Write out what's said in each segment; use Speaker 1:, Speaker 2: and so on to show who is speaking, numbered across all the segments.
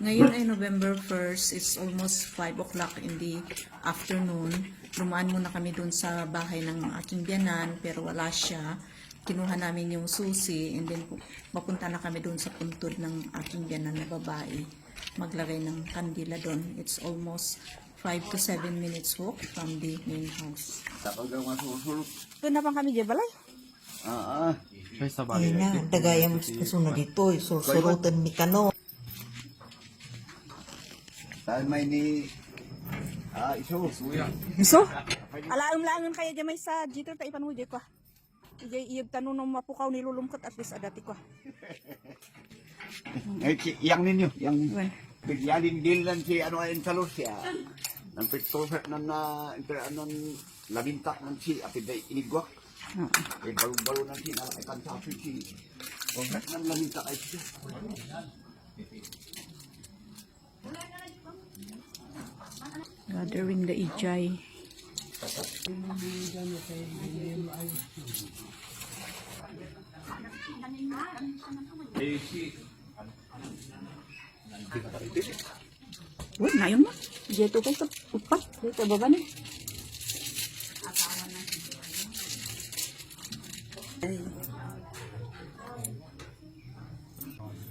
Speaker 1: Ngayon ay November 1st. It's almost 5 o'clock in the afternoon. Lumaan muna kami dun sa bahay ng aking biyanan pero wala siya. Kinuha namin yung susi and then pu- mapunta na kami dun sa puntod ng aking biyanan na babae. Maglagay ng kandila dun. It's almost 5 to 7 minutes walk from the main house.
Speaker 2: Takot daw masusulot.
Speaker 1: Doon na bang kami, Jebalay?
Speaker 2: Ah, ah.
Speaker 3: Ay na, mo sa kasunod dito, sursurutan mi kano.
Speaker 2: Dahil may ni... Ah, iso.
Speaker 1: Iso? Alaang-laangan kaya dyan may sa dito ta ipan mo dyan kwa. Ijay iyag tanong nung mapukaw nilulungkot at least adati kwa.
Speaker 2: Eh, si, yang ninyo. Yang... Bigyanin din lang si ano ayun sa los siya. Ang pitosat na na... Inter, anong... Labintak ng si... Apid ay inigwak. Eh, balo-balo ng si... Ay, kansapin si... Huwag nang labintak ay siya.
Speaker 1: Gathering the ijay. Uy, ngayon mo. Dito kayo sa upat. Dito baba ni.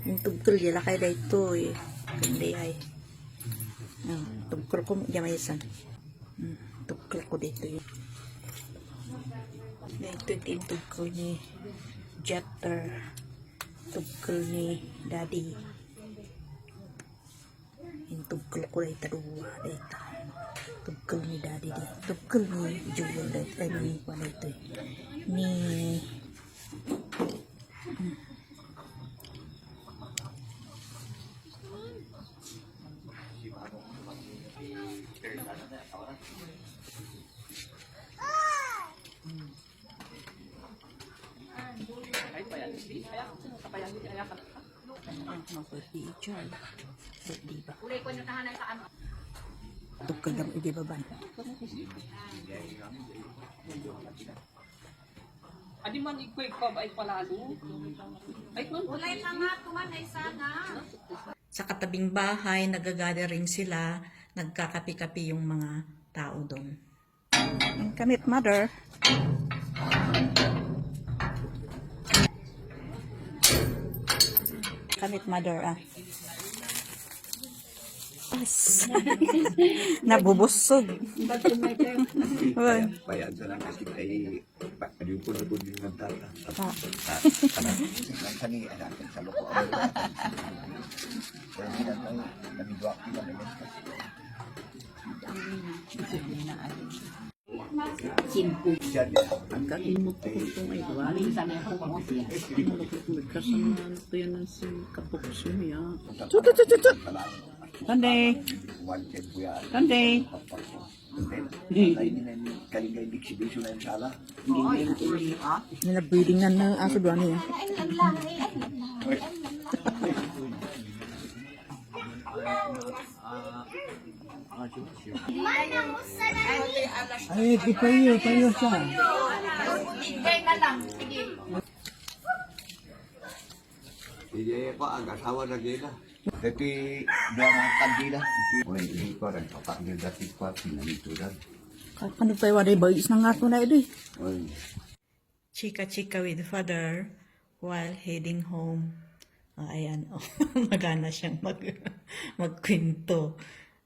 Speaker 1: Yung tugtol yala kay dito eh. Kundi ay. Ah, tugkol ko jamayasan. Hmm, tugkol ko dito yun. Dito din tugkol ni Jetter. Tugkol ni Daddy. Yung tugkol ko dito dua dito. Tugkol ni Daddy di. Tugkol ni Jewel dito. Ay, ni ano ito eh. Ni... Mabuti ijay. Di ba? Tugkol lang hindi ba ba?
Speaker 4: Adi man ikoy ko ay palalo. Ay man
Speaker 5: Ulay ka nga, ay sana.
Speaker 1: Sa katabing bahay, nagagathering sila, nagkakapi-kapi yung mga tao doon. Kamit, mother. Kamit, mother, ah. As. Nabubusog.
Speaker 2: Bayad sa lang kasi ay... Ano po na din ng tata. Ang sani, anak, sa loko. Kaya sila tayo, nabidwak nila na yan. Siya din. Ang
Speaker 4: Kalimot ko itong ay wali sa mga ko mo siya. Kasama to yan ang si kapukso niya.
Speaker 1: Tut, tut, tut, tut.
Speaker 2: Po nila yung kalingay exhibition na yung sala.
Speaker 1: Nila-breeding na ng aso doon niya.
Speaker 3: Ay, di kayo, kayo sa.
Speaker 2: Hindi pa, ang asawa na gila. Tapi, dia mga kandila. Uy, hindi ko rin. Kapagil dati ko, pinalito rin.
Speaker 1: Ano pa yung ba? Is na nga ito na ito.
Speaker 2: Uy,
Speaker 1: chika-chika with father while heading home. Ah, ayan, oh, magana siyang mag, magkwento.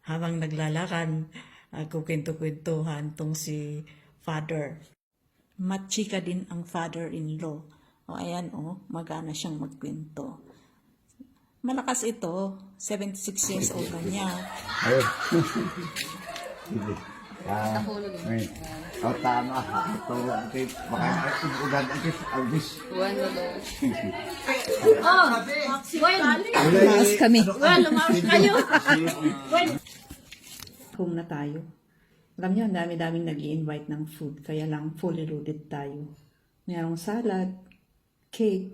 Speaker 1: Habang naglalakad, uh, kukwento-kwentuhan tong si father. Machika din ang father-in-law. O ayan, oh, magana siyang magkwento. Malakas ito, 76 years old na niya.
Speaker 2: Ah, ay. Oh, tama. Ito, okay. Baka ugan ang kis, Alvis.
Speaker 1: Tumaas kami.
Speaker 5: Well, lumawas kayo.
Speaker 1: home na tayo. Alam niyo, ang dami-daming nag invite ng food, kaya lang fully loaded tayo. Mayroong salad, cake,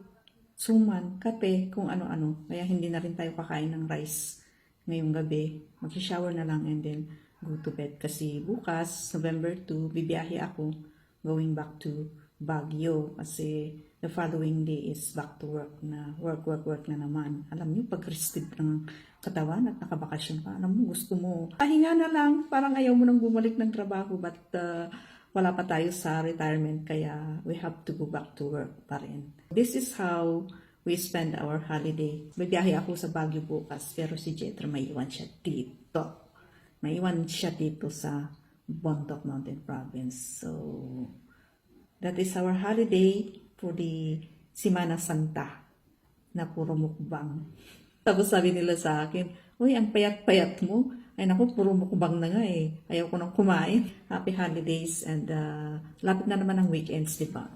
Speaker 1: suman, kape, kung ano-ano. Kaya hindi na rin tayo kakain ng rice ngayong gabi. Mag-shower na lang and then go to bed. Kasi bukas, November 2, bibiyahe ako going back to Baguio. Kasi the following day is back to work na work, work, work na naman. Alam niyo, pag rested ng katawan at nakabakasyon ka, alam mo, gusto mo, pahinga na lang, parang ayaw mo nang bumalik ng trabaho, but uh, wala pa tayo sa retirement, kaya we have to go back to work pa rin. This is how we spend our holiday. Bibiyahe ako sa Baguio bukas, pero si Jetra may iwan siya dito. May iwan siya dito sa Bontoc Mountain Province. So, that is our holiday for the Simana Santa na puro mukbang. Tapos sabi nila sa akin, Uy, ang payat-payat mo. Ay naku, puro mukbang na nga eh. Ayaw ko nang kumain. Happy holidays and uh, lapit na naman ang weekends, di ba?